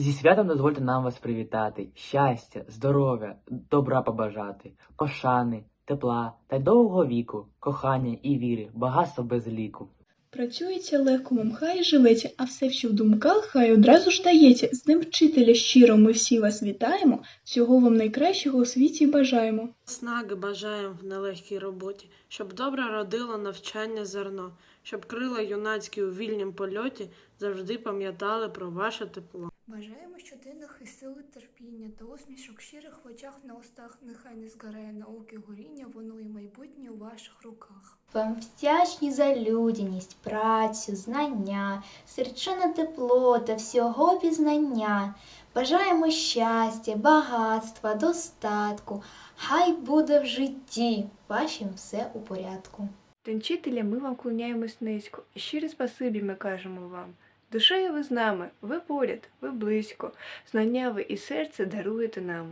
Зі святом дозвольте нам вас привітати, щастя, здоров'я, добра побажати, пошани, тепла та й довгого віку, кохання і віри, багатство без ліку. Працюється легко, вам хай живеться, а все, що в думках, хай одразу ж дається. З ним вчителя щиро ми всі вас вітаємо, всього вам найкращого у світі бажаємо. Снаги бажаємо в нелегкій роботі, щоб добре родило навчання зерно, щоб крила юнацькі у вільнім польоті завжди пам'ятали про ваше тепло. Бажаємо щоденних і сили терпіння та усмішок щирих в очах на устах, нехай не згорає науки горіння, воно і майбутнє у ваших руках. Вам вдячні за людяність, працю, знання, серчине тепло та всього пізнання. Бажаємо щастя, багатства, достатку. Хай буде в житті вашім все у порядку. День вчителя ми вам клоняємось низько, щире спасибі ми кажемо вам. Душею ви з нами, ви поряд, ви близько, знання ви і серце даруєте нам.